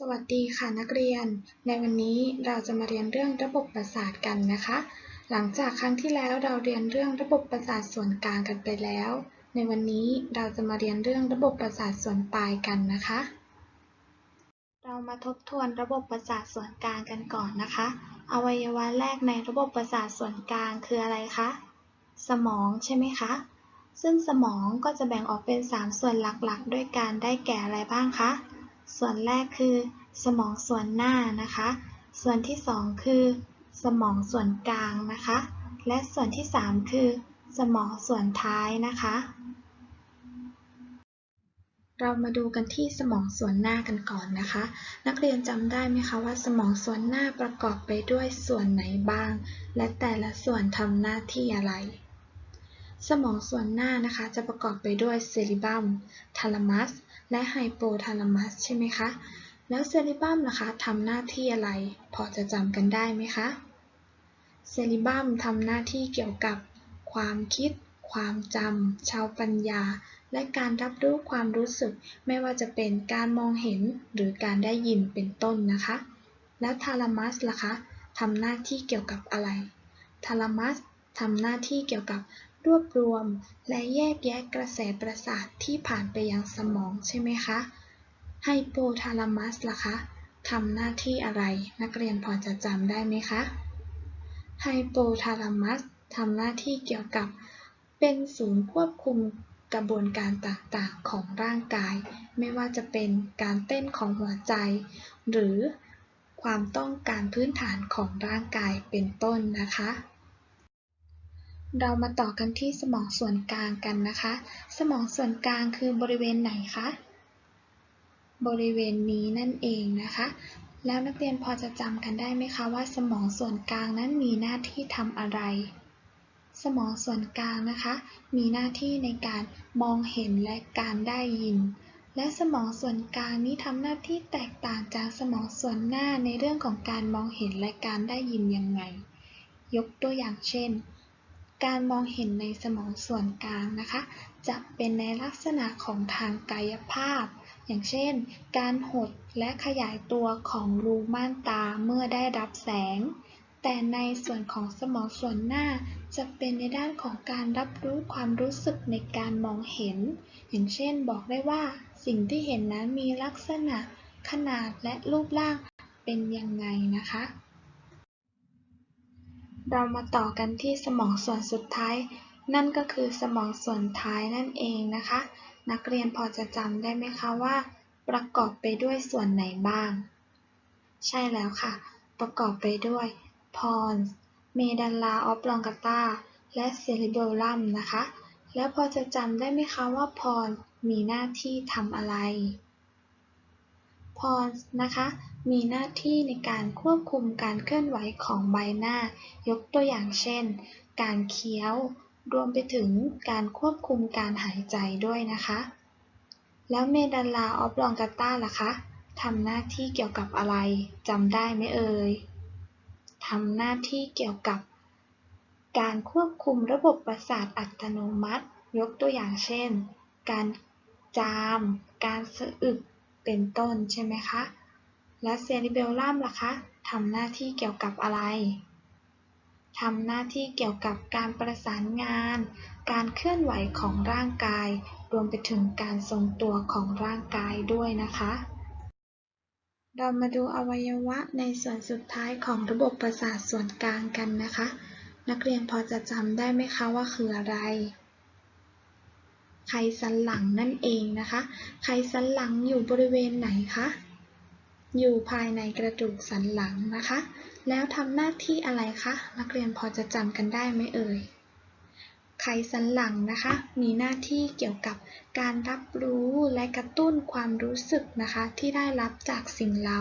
สวัสดีค่ะนักเรียน ในวันนี้เราจะมาเรียนเรื่องระบบประสาทกันนะคะ หลังจากครั้งที่แล้วเราเรียนเรื่องระบบประสาทส่วนกลางกันไปแล้ว ในวันนี้เราจะมาเรียนเรื่องระบบประสาทส่วนปลายกันนะคะ เรามาทบทวนระบบประสาทส่วนกลางกันก่อนนะคะ อวัยวะแรกในระบบประสาทส่วนกลางคืออะไรคะ สมองใช่ไหมคะ ซึ่งสมองก็จะแบ่งออกเป็น 3 ส่วนหลักๆ ด้วยการได้แก่อะไรบ้างคะ ส่วนแรกคือ สมองส่วนหน้านะคะ ส่วนที่2คือ สมองส่วนกลางนะคะ และส่วนที่3คือ สมองส่วนท้ายนะคะ เรามาดูกันที่สมองส่วนหน้ากันก่อนนะคะ นักเรียนจำได้ไหมคะว่า สมองส่วนหน้าประกอบไปด้วยส่วนไหนบ้าง และแต่ละส่วนทำหน้าที่อะไรสมองส่วนหน้านะคะจะประกอบไปด้วยเซริบัม ทาลามัส และไฮโปทาลามัสใช่ไหมคะ แล้วเซริบัมนะคะทำหน้าที่อะไร พอจะจำกันได้ไหมคะ เซริบัมทำหน้าที่เกี่ยวกับความคิด ความจำชาวปัญญา และการรับรู้ความรู้สึก ไม่ว่าจะเป็นการมองเห็นหรือการได้ยินเป็นต้นนะคะ แล้วทาลามัสล่ะคะทำหน้าที่เกี่ยวกับอะไร ทาลามัสทำหน้าที่เกี่ยวกับ รวบรวม และแยกแยะกระแสประสาทที่ผ่านไปยังสมองใช่ไหมคะ ไฮโปทาลามัสล่ะคะทำหน้าที่อะไร นักเรียนพอจะจำได้ไหมคะ ไฮโปทาลามัสทำหน้าที่เกี่ยวกับเป็นศูนย์ควบคุมกระบวนการต่างๆของร่างกาย ไม่ว่าจะเป็นการเต้นของหัวใจ หรือความต้องการพื้นฐานของร่างกายเป็นต้นนะคะ เรามาต่อกันที่สมองส่วนกลางกันนะคะ สมองส่วนกลางคือบริเวณไหนคะ บริเวณนี้นั่นเองนะคะ แล้วนักเรียนพอจะจำกันได้ไหมคะว่า สมองส่วนกลางนั้นมีหน้าที่ทำอะไร สมองส่วนกลางนะคะ มีหน้าที่ในการมองเห็นและการได้ยิน และสมองส่วนกลางนี้ทำหน้าที่แตกต่างจากสมองส่วนหน้าในเรื่องของการมองเห็นและการได้ยินยังไง ยกตัวอย่างเช่น การมองเห็นในสมองส่วนกลางนะคะ จะเป็นในลักษณะของทางกายภาพ อย่างเช่น การหดและขยายตัวของรูม่านตาเมื่อได้รับแสง แต่ในส่วนของสมองส่วนหน้า จะเป็นในด้านของการรับรู้ความรู้สึกในการมองเห็น อย่างเช่น บอกได้ว่า สิ่งที่เห็นนั้นมีลักษณะขนาดและรูปร่างเป็นยังไงนะคะ เรามาต่อกันที่สมองส่วนสุดท้าย นั่นก็คือสมองส่วนท้ายนั่นเองนะคะ นักเรียนพอจะจำได้ไหมคะว่า ประกอบไปด้วยส่วนไหนบ้าง ใช่แล้วค่ะ ประกอบไปด้วยพรเมดัลลาออฟลองกาตาและเซริเบลลัมนะคะ แล้วพอจะจำได้ไหมคะว่าพรมีหน้าที่ทำอะไร พรนะคะ มีหน้าที่ในการควบคุมการเคลื่อนไหวของใบหน้า ยกตัวอย่างเช่น การเคี้ยว รวมไปถึงการควบคุมการหายใจด้วยนะคะ แล้วเมดัลลาออฟลองกาตาล่ะคะทำหน้าที่เกี่ยวกับอะไรจำได้ไหมเอ่ยทำหน้าที่เกี่ยวกับ การควบคุมระบบประสาทอัตโนมัติ ยกตัวอย่างเช่น การจาม การสะอึก เป็นต้นใช่ไหมคะ และเซริเบลลัมล่ะคะทำหน้าที่เกี่ยวกับอะไรทำหน้าที่เกี่ยวกับการประสานงาน การเคลื่อนไหวของร่างกาย รวมไปถึงการทรงตัวของร่างกายด้วยนะคะ เรามาดูอวัยวะในส่วนสุดท้ายของระบบประสาทส่วนกลางกันนะคะ นักเรียนพอจะจำได้ไหมคะว่าคืออะไร ไขสันหลังนั่นเองนะคะ ไขสันหลังอยู่บริเวณไหนคะ อยู่ภายในกระดูกสันหลังนะคะ แล้วทำหน้าที่อะไรคะนักเรียนพอจะจำกันได้ไหมเอ่ย ไขสันหลังนะคะ มีหน้าที่เกี่ยวกับการรับรู้และกระตุ้นความรู้สึกนะคะ ที่ได้รับจากสิ่งเร้า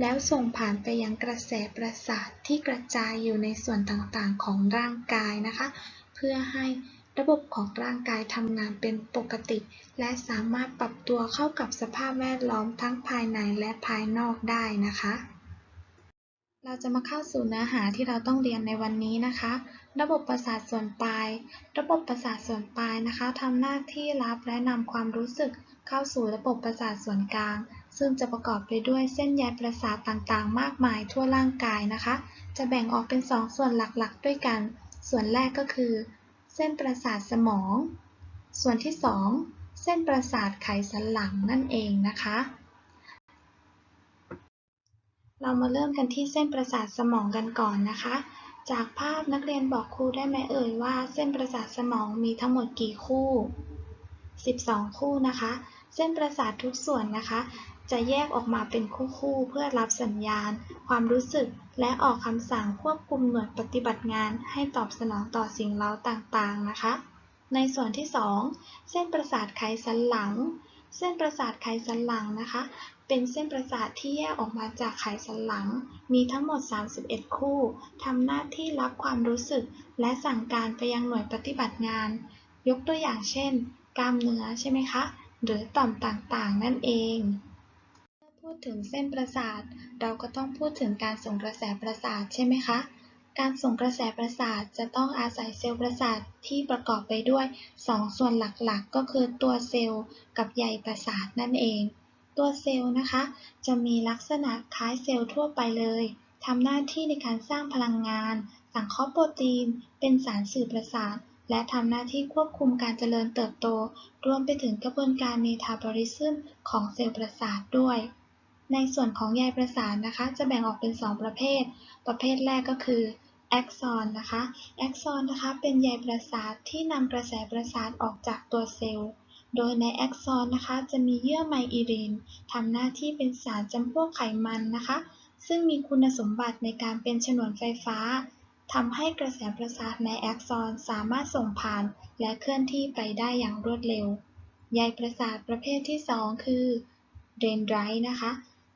แล้วส่งผ่านไปยังกระแสประสาทที่กระจายอยู่ในส่วนต่างๆของร่างกายนะคะ เพื่อให้ ระบบของร่างกายทำงานเป็นปกติ และสามารถปรับตัวเข้ากับสภาพแวดล้อมทั้งภายในและภายนอกได้นะคะ เราจะมาเข้าสู่เนื้อหาที่เราต้องเรียนในวันนี้นะคะ ระบบประสาทส่วนปลาย ระบบประสาทส่วนปลายนะคะทำหน้าที่รับและนำความรู้สึกเข้าสู่ระบบประสาทส่วนกลาง ซึ่งจะประกอบไปด้วยเส้นใยประสาทต่างๆ มากมายทั่วร่างกายนะคะ จะแบ่งออกเป็น 2 ส่วนหลักๆ ด้วยกัน ส่วนแรกก็คือ เส้นประสาทสมอง ส่วนที่ 2 เส้นประสาทไขสันหลังนั่นเองนะคะ เรามาเริ่มกันที่เส้นประสาทสมองกันก่อนนะคะ จากภาพนักเรียนบอกครูได้ไหมเอ่ยว่าเส้นประสาทสมองมีทั้งหมดกี่คู่ 12 คู่นะคะ เส้นประสาททุกส่วนนะคะ จะแยกออกมาเป็นคู่ๆ เพื่อรับสัญญาณ ความรู้สึก และออกคำสั่งควบคุมหน่วยปฏิบัติงานให้ตอบสนองต่อสิ่งเร้าต่างๆ นะคะ ในส่วนที่ 2 เส้นประสาทไขสันหลัง เส้นประสาทไขสันหลังนะคะ เป็นเส้นประสาทที่แยกออกมาจากไขสันหลัง มีทั้งหมด 31 คู่ ทำหน้าที่รับความรู้สึก และสั่งการไปยังหน่วยปฏิบัติงาน ยกตัวอย่างเช่น กล้ามเนื้อใช่ไหมคะ หรือต่อมต่างๆ นั่นเอง พูดถึงเส้นประสาท เราก็ต้องพูดถึงการส่งกระแสประสาทใช่ไหมคะ การส่งกระแสประสาทจะต้องอาศัยเซลล์ประสาทที่ประกอบไปด้วย 2 ส่วนหลักๆ ก็คือตัวเซลล์กับใยประสาทนั่นเอง ตัวเซลล์นะคะ จะมีลักษณะคล้ายเซลล์ทั่วไปเลยทำหน้าที่ในการสร้างพลังงาน สังเคราะห์โปรตีน เป็นสารสื่อประสาท และทำหน้าที่ควบคุมการเจริญเติบโต รวมไปถึงกระบวนการเมตาบอลิซึมของเซลล์ประสาทด้วย ในส่วนของใยประสาทนะคะ จะแบ่งออกเป็น 2 ประเภท ประเภทแรกก็คือแอ็กซอนนะคะแอ็กซอนนะคะ เป็นใยประสาทที่นำกระแสประสาทออกจากตัวเซลล์ โดยในแอ็กซอนนะคะ จะมีเยื่อไมอิรินทำหน้าที่เป็นสารจำพวกไขมันนะคะ ซึ่งมีคุณสมบัติในการเป็นฉนวนไฟฟ้าทำให้กระแสประสาทในแอ็กซอนสามารถส่งผ่านและเคลื่อนที่ไปได้อย่างรวดเร็ว ใยประสาทประเภทที่ 2 คือเดนไดร์นะคะ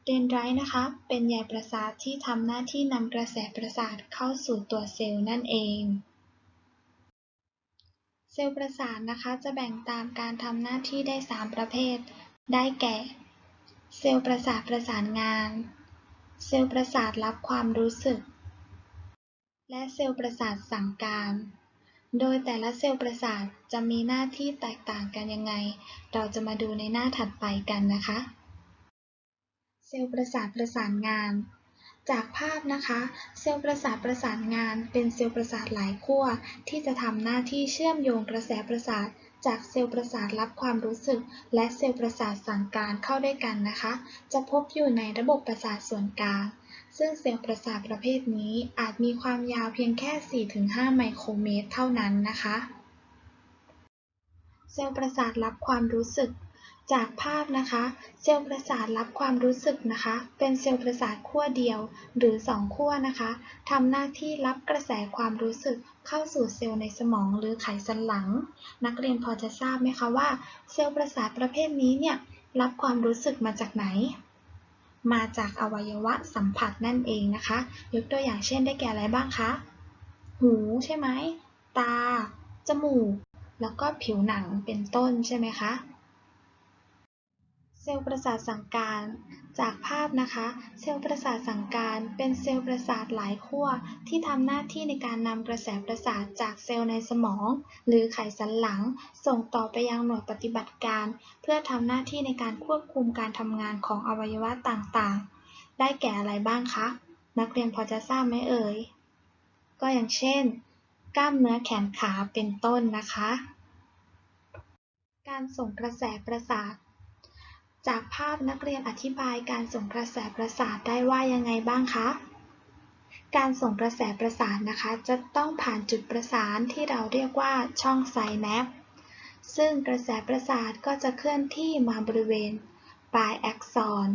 เดนไดรต์นะคะ เป็นใยประสาทที่ทำหน้าที่นำกระแสประสาทเข้าสู่ตัวเซลล์นั่นเอง เซลล์ประสาทนะคะจะแบ่งตามการทำหน้าที่ได้ 3 ประเภท ได้แก่ เซลล์ประสาทประสานงาน เซลล์ประสาทรับความรู้สึก และเซลล์ประสาทสั่งการ โดยแต่ละเซลล์ประสาทจะมีหน้าที่แตกต่างกันยังไง เราจะมาดูในหน้าถัดไปกันนะคะ เซลล์ประสาทประสานงาน จากภาพนะคะ เซลล์ประสาทประสานงาน เป็นเซลล์ประสาทหลายขั้วที่จะทำหน้าที่เชื่อมโยงกระแสประสาทจากเซลล์ประสาทรับความรู้สึก และเซลล์ประสาทสั่งการเข้าด้วยกันนะคะ จะพบอยู่ในระบบประสาทส่วนกลาง ซึ่งเซลล์ประสาทประเภทนี้อาจมีความยาวเพียงแค่ 4-5 ไมโครเมตร เท่านั้นนะคะ เซลล์ประสาทรับความรู้สึก จากภาพนะคะ เซลล์ประสาทรับความรู้สึกนะคะ เป็นเซลล์ประสาทขั้วเดียว หรือ 2 ขั้วนะคะทำหน้าที่รับกระแสความรู้สึกเข้าสู่เซลล์ในสมองหรือไขสันหลัง นักเรียนพอจะทราบไหมคะว่า เซลล์ประสาทประเภทนี้เนี่ยรับความรู้สึกมาจากไหน มาจากอวัยวะสัมผัสนั่นเองนะคะ ยกตัวอย่างเช่นได้แก่อะไรบ้างคะ หูใช่ไหม ตา จมูก แล้วก็ผิวหนังเป็นต้นใช่ไหมคะ เซลล์ประสาทสั่งการ จากภาพนะคะ เซลล์ประสาทสั่งการเป็นเซลล์ประสาทหลายขั้วที่ทำหน้าที่ในการนำกระแสประสาทจากเซลล์ในสมอง หรือไขสันหลัง ส่งต่อไปยังหน่วยปฏิบัติการ เพื่อทำหน้าที่ในการควบคุมการทำงานของอวัยวะต่างๆ ได้แก่อะไรบ้างคะ นักเรียนพอจะทราบไหมเอ่ย ก็อย่างเช่น กล้ามเนื้อแขนขาเป็นต้นนะคะ การส่งกระแสประสาท จากภาพนักเรียนอธิบายการส่งกระแสประสาทได้ว่ายังไงบ้างคะ การส่งกระแสประสาทนะคะ จะต้องผ่านจุดประสานที่เราเรียกว่าช่องไซแนปซึ่งกระแสประสาทก็จะเคลื่อนที่มาบริเวณปลายแอกซอน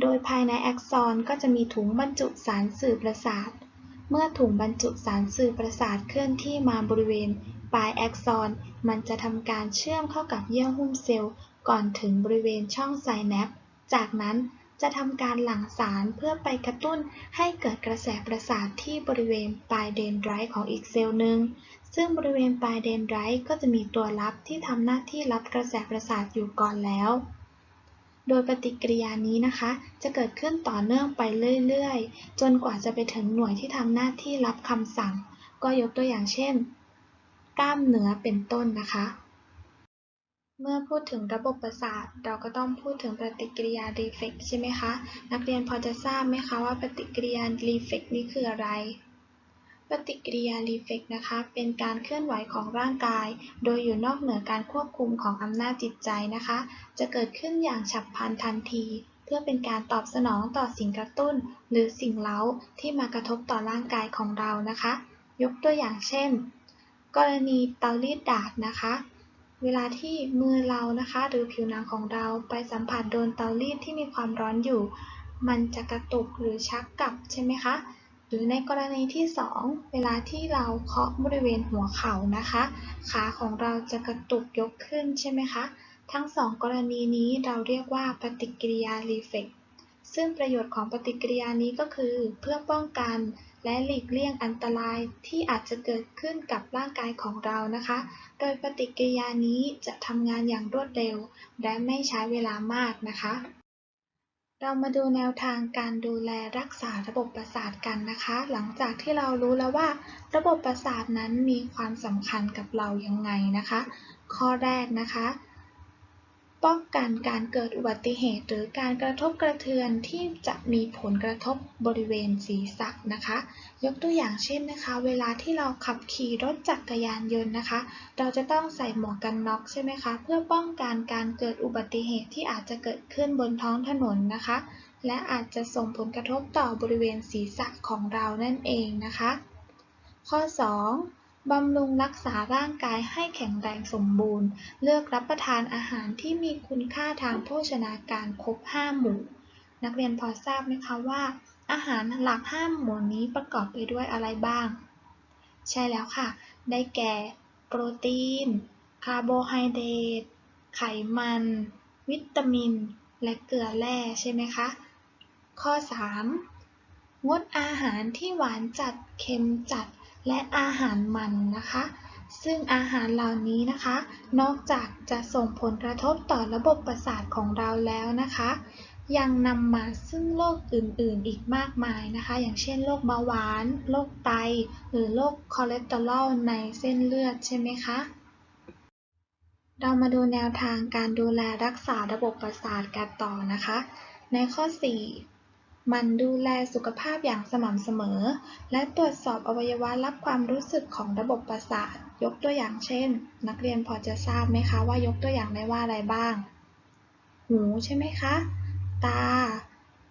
โดยภายในแอกซอนก็จะมีถุงบรรจุสารสื่อประสาท เมื่อถุงบรรจุสารสื่อประสาทเคลื่อนที่มาบริเวณปลายแอกซอน มันจะทำการเชื่อมเข้ากับเยื่อหุ้มเซลล์ ก่อนถึงบริเวณช่องไซแนปจากนั้นจะทำการหลั่งสารเพื่อไปกระตุ้นให้เกิดกระแสประสาทที่บริเวณปลายเดนไดร์ของอีกเซลล์หนึ่ง ซึ่งบริเวณปลายเดนไดร์ก็จะมีตัวรับที่ทำหน้าที่รับกระแสประสาทอยู่ก่อนแล้ว โดยปฏิกิริยานี้นะคะ จะเกิดขึ้นต่อเนื่องไปเรื่อยๆ จนกว่าจะไปถึงหน่วยที่ทำหน้าที่รับคำสั่ง ก็ยกตัวอย่างเช่น กล้ามเนื้อเป็นต้นนะคะ เมื่อพูดถึงระบบประสาท เราก็ต้องพูดถึงปฏิกิริยา reflex ใช่ไหมคะ นักเรียนพอจะทราบไหมคะว่าปฏิกิริยา reflex นี้คืออะไร ปฏิกิริยา reflex นะคะ เป็นการเคลื่อนไหวของร่างกาย โดยอยู่นอกเหนือการควบคุมของอำนาจจิตใจนะคะ จะเกิดขึ้นอย่างฉับพลันทันที เพื่อเป็นการตอบสนองต่อสิ่งกระตุ้น หรือสิ่งเร้าที่มากระทบต่อร่างกายของเรานะคะ ยกตัวอย่างเช่น กรณีเตารีดดาษนะคะ เวลาที่มือเรานะคะ หรือผิวหนังของเราไปสัมผัสโดนเตารีดที่มีความร้อนอยู่ มันจะกระตุกหรือชักกลับใช่ไหมคะ หรือในกรณีที่ 2 เวลาที่เราเคาะบริเวณหัวเข่านะคะ ขาของเราจะกระตุกยกขึ้นใช่ไหมคะ ทั้งสองกรณีนี้เราเรียกว่าปฏิกิริยา reflex ซึ่งประโยชน์ของปฏิกิริยานี้ก็คือเพื่อป้องกัน และหลีกเลี่ยงอันตรายที่อาจจะเกิดขึ้นกับร่างกายของเรานะคะ โดยปฏิกิริยานี้จะทำงานอย่างรวดเร็ว และไม่ใช้เวลามากนะคะ เรามาดูแนวทางการดูแลรักษาระบบประสาทกันนะคะ หลังจากที่เรารู้แล้วว่า ระบบประสาทนั้นมีความสำคัญกับเรายังไงนะคะ ข้อแรกนะคะ ป้องกันการเกิดอุบัติเหตุหรือการกระทบกระเทือนที่จะมีผลกระทบบริเวณศีรษะนะคะ ยกตัวอย่างเช่นนะคะ เวลาที่เราขับขี่รถจักรยานยนต์นะคะ เราจะต้องใส่หมวกกันน็อกใช่ไหมคะ เพื่อป้องกันการเกิดอุบัติเหตุที่อาจจะเกิดขึ้นบนท้องถนนนะคะ และอาจจะส่งผลกระทบต่อบริเวณศีรษะของเรานั่นเองนะคะ ข้อ 2. บำรุงรักษาร่างกายให้แข็งแรงสมบูรณ์ เลือกรับประทานอาหารที่มีคุณค่าทางโภชนาการครบ 5 หมู่ นักเรียนพอทราบไหมคะว่า อาหารหลัก 5 หมู่นี้ประกอบไปด้วยอะไรบ้าง ใช่แล้วค่ะ ได้แก่ โปรตีน คาร์โบไฮเดรต ไขมัน วิตามิน และเกลือแร่ใช่ไหมคะ ข้อ 3. งดอาหารที่หวานจัด เค็มจัด และอาหารมันนะคะ ซึ่งอาหารเหล่านี้นะคะ นอกจากจะส่งผลกระทบต่อระบบประสาทของเราแล้วนะคะ ยังนำมาซึ่งโรคอื่นๆ อีกมากมายนะคะ อย่างเช่นโรคเบาหวานโรคไต หรือโรคคอเลสเตอรอลในเส้นเลือดใช่ไหมคะเรามาดูแนวทางการดูแลรักษาระบบประสาทกันต่อนะคะ ในข้อ 4 มันดูแลสุขภาพอย่างสม่ำเสมอ และตรวจสอบอวัยวะรับความรู้สึกของระบบประสาท ยกตัวอย่างเช่น นักเรียนพอจะทราบไหมคะว่ายกตัวอย่างได้ว่าอะไรบ้าง หูใช่ไหมคะ ตา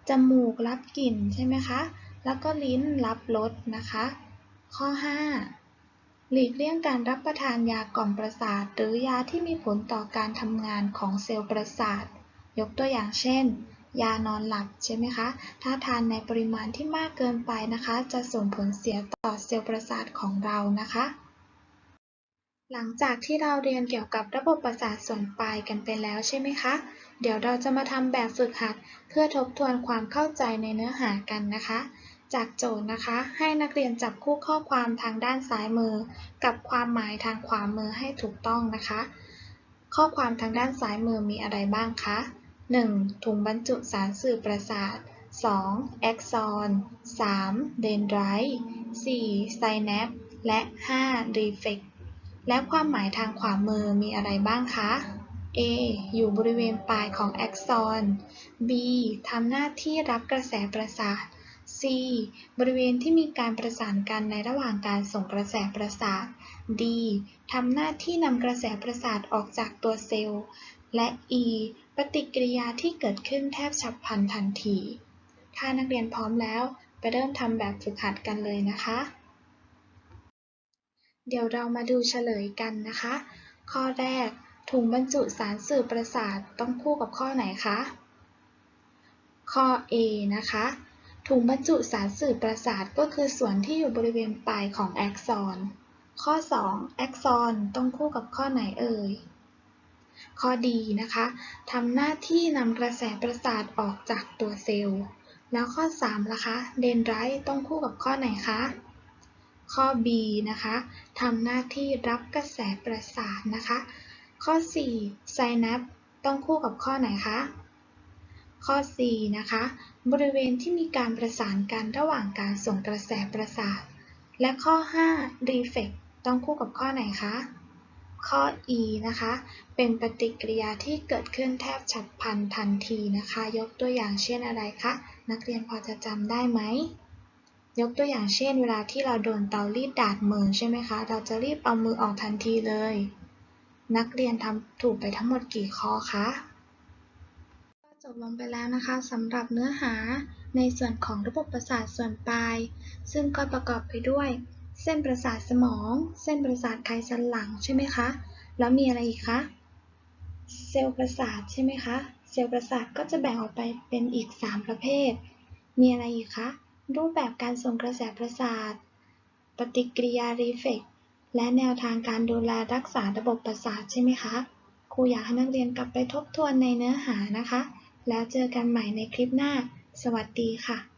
จมูกรับกลิ่นใช่ไหมคะ แล้วก็ลิ้นรับรสนะคะ ข้อ 5 หลีกเลี่ยงการรับประทานยากล่อมประสาท หรือยาที่มีผลต่อการทำงานของเซลล์ประสาท ยกตัวอย่างเช่น ยานอนหลับใช่ไหมคะ ถ้าทานในปริมาณที่มากเกินไปนะคะ จะส่งผลเสียต่อเซลล์ประสาทของเรานะคะ หลังจากที่เราเรียนเกี่ยวกับระบบประสาทส่วนปลายกันไปแล้วใช่ไหมคะ เดี๋ยวเราจะมาทำแบบฝึกหัด เพื่อทบทวนความเข้าใจในเนื้อหากันนะคะ จากโจทย์นะคะ ให้นักเรียนจับคู่ข้อความทางด้านซ้ายมือ กับความหมายทางขวามือให้ถูกต้องนะคะ ข้อความทางด้านซ้ายมือมีอะไรบ้างคะ 1. ถุงบรรจุสารสื่อประสาท 2. แอ็กซอน 3. เดนไดรต์ 4. ไซแนปและ 5. รีเฟกและความหมายทางขวามือมีอะไรบ้างคะ A อยู่บริเวณปลายของแอ็กซอน B ทำหน้าที่รับกระแสประสาท C บริเวณที่มีการประสานกันในระหว่างการส่งกระแสประสาท D ทำหน้าที่นำกระแสประสาทออกจากตัวเซลล์ และ E ปฏิกิริยาที่เกิดขึ้นแทบฉับพลันทันที ถ้านักเรียนพร้อมแล้ว ไปเริ่มทำแบบฝึกหัดกันเลยนะคะ เดี๋ยวเรามาดูเฉลยกันนะคะ ข้อแรก ถุงบรรจุสารสื่อประสาทต้องคู่กับข้อไหนคะ ข้อ A นะคะ ถุงบรรจุสารสื่อประสาทก็คือส่วนที่อยู่บริเวณปลายของแอ็กซอน ข้อ 2 แอ็กซอนต้องคู่กับข้อไหนเอ่ย ข้อดีนะคะทำหน้าที่นำกระแสประสาทออกจากตัวเซลล์ แล้วข้อ3ล่ะคะเดนไรต์ต้องคู่กับข้อไหนคะข้อ B นะคะทำหน้าที่รับกระแสประสาทนะคะ ข้อ 4 ไซแนปต้องคู่กับข้อไหนคะ ข้อ4นะคะ บริเวณที่มีการประสานกันระหว่างการส่งกระแสประสาท และข้อ5 reflex ต้องคู่กับข้อไหนคะ ข้อ e นะคะ เป็นปฏิกิริยาที่เกิดขึ้นแทบฉับพลันทันทีนะคะ ยกตัวอย่างเช่นอะไรคะ นักเรียนพอจะจำได้ไหม ยกตัวอย่างเช่น เวลาที่เราโดนเตารีดดาดมือใช่ไหมคะ เราจะรีบเอามือออกทันทีเลย นักเรียนทำถูกไปทั้งหมดกี่ข้อคะจบลงไปแล้วนะคะสำหรับเนื้อหาในส่วนของระบบประสาทส่วนปลาย ซึ่งก็ประกอบไปด้วย เส้นประสาทสมอง เส้นประสาทไขสันหลังใช่ไหมคะ แล้วมีอะไรอีกคะ เซลล์ประสาทใช่ไหมคะ เซลล์ประสาทก็จะแบ่งออกไปเป็นอีก 3 ประเภท มีอะไรอีกคะ รูปแบบการส่งกระแสประสาท ปฏิกิริยารีเฟกและแนวทางการดูแลรักษาระบบประสาทใช่ไหมคะ ครูอยากให้นักเรียนกลับไปทบทวนในเนื้อหานะคะ แล้วเจอกันใหม่ในคลิปหน้า สวัสดีค่ะ